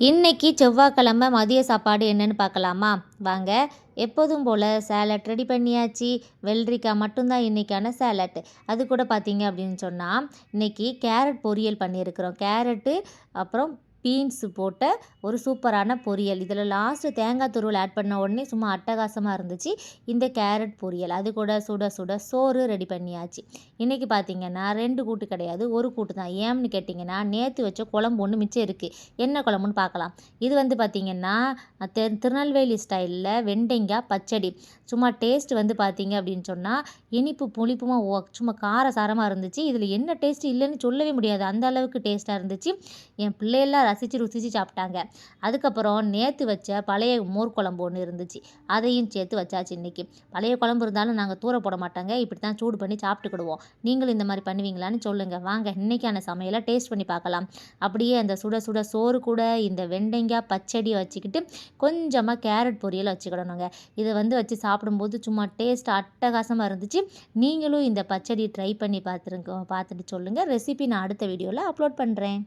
இன்னைக்கு செவ்வாய்க்கிழமை மதிய சாப்பாடு என்னன்னு பார்க்கலாமா? வாங்க எப்போதும் போல் சேலட் ரெடி பண்ணியாச்சு. வெள்ளரிக்காய் மட்டும்தான் இன்றைக்கான சேலட் அது கூட பார்த்தீங்க அப்படின்னு சொன்னால் இன்றைக்கி கேரட் பொரியல் பண்ணியிருக்கிறோம். கேரட்டு அப்புறம் பீன்ஸ் போட்ட ஒரு சூப்பரான பொரியல். இதில் லாஸ்ட்டு தேங்காய் துருவல் ஆட் பண்ண உடனே சும்மா அட்டகாசமாக இருந்துச்சு. இந்த கேரட் பொரியல். அது கூட சுட சுட சோறு ரெடி பண்ணியாச்சு. இன்றைக்கி பார்த்தீங்கன்னா ரெண்டு கூட்டு கிடையாது. ஒரு கூட்டு தான். ஏன்னு கேட்டிங்கன்னா நேற்று வச்ச குழம்பு ஒன்று மிச்சம் இருக்குது என்ன குழம்புன்னு பார்க்கலாம் இது வந்து பார்த்திங்கன்னா திருநெல்வேலி ஸ்டைலில் வெண்டைங்காய் பச்சடி. சும்மா டேஸ்ட் வந்து பார்த்திங்க அப்படின்னு சொன்னால் இனிப்பு புளிப்புமா ஓ சும்மா கார சாரமாக இருந்துச்சு. இதில் என்ன டேஸ்ட் இல்லைன்னு சொல்லவே முடியாது. அந்த அளவுக்கு டேஸ்ட்டாக இருந்துச்சு. என் பிள்ளையெல்லாம் ரசித்து ருசித்து சாப்பிட்டாங்க. அதுக்கப்புறம் நேற்று வச்ச பழைய மோர் குழம்பு ஒன்று இருந்துச்சு. அதையும் சேர்த்து வச்சாச்சு இன்றைக்கி பழைய குழம்பு இருந்தாலும் நாங்கள் தூர போட மாட்டாங்க. இப்படி தான் சூடு பண்ணி சாப்பிட்டுக்கிடுவோம். நீங்களும் இந்த மாதிரி பண்ணுவீங்களான்னு சொல்லுங்கள் வாங்க இன்றைக்கான சமையலை டேஸ்ட் பண்ணி பார்க்கலாம். அப்படியே அந்த சுட சுட சோறு கூட இந்த வெண்டைங்காய் பச்சடியை வச்சுக்கிட்டு கொஞ்சமாக கேரட் பொரியல் வச்சுக்கிடணுங்க. இதை வந்து வச்சு சாப்பிடும்போது சும்மா டேஸ்ட் அட்டகாசமாக இருந்துச்சு. நீங்களும் இந்த பச்சடி ட்ரை பண்ணி பார்த்துருங்க பார்த்துட்டு சொல்லுங்கள் ரெசிபி நான் அடுத்த வீடியோவில் அப்லோட் பண்ணுறேன்